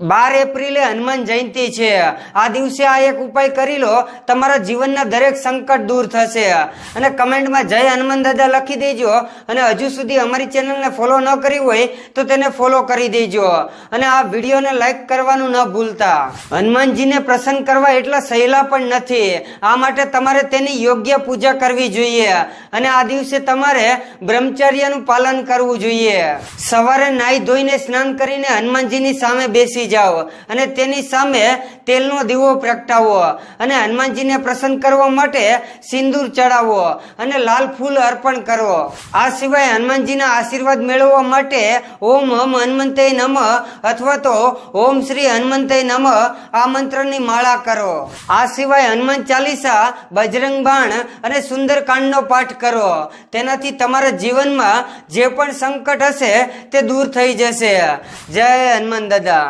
બાર એપ્રિલે હનુમાન જયંતિ છે. આ દિવસે આ એક ઉપાય કરી લો, તમારા જીવનના દરેક સંકટ દૂર થશે. અને કમેન્ટમાં જય હનુમાન દાદા લખી દેજો. અને હજુ સુધી અમારી ચેનલને ફોલો ન કરી હોય તો તેને ફોલો કરી દેજો. અને આ વિડીયોને લાઈક કરવાનું ન ભૂલતા. હનુમાનજીને પ્રસન્ન કરવા એટલા સહેલા પણ નથી. આ માટે તમારે તેની યોગ્ય પૂજા કરવી જોઈએ. અને આ દિવસે તમારે બ્રહ્મચર્યનું પાલન કરવું જોઈએ. સવારે નાહી ધોઈને સ્નાન કરીને હનુમાનજીની સામે બેસી જાઓ. અને તેની સામે તેલનો દીવો પ્રગટાવો અને હનુમાનજીને પ્રસન્ન કરવા માટે સિંદૂર ચડાવો અને લાલ ફૂલ અર્પણ કરો. આ સિવાય હનુમાનજીના આશીર્વાદ મેળવવા માટે ઓમ હમ હનુમંતય નમ અથવા તો ઓમ શ્રી હનુમંતે નમ આ મંત્રની માળા કરો. આ સિવાય હનુમાન ચાલીસા, બજરંગ બાણ અને સુંદરકાંડનો પાઠ કરો. તેનાથી તમારા જીવનમાં જે પણ સંકટ હશે તે દૂર થઈ જશે. જય હનુમાન દાદા.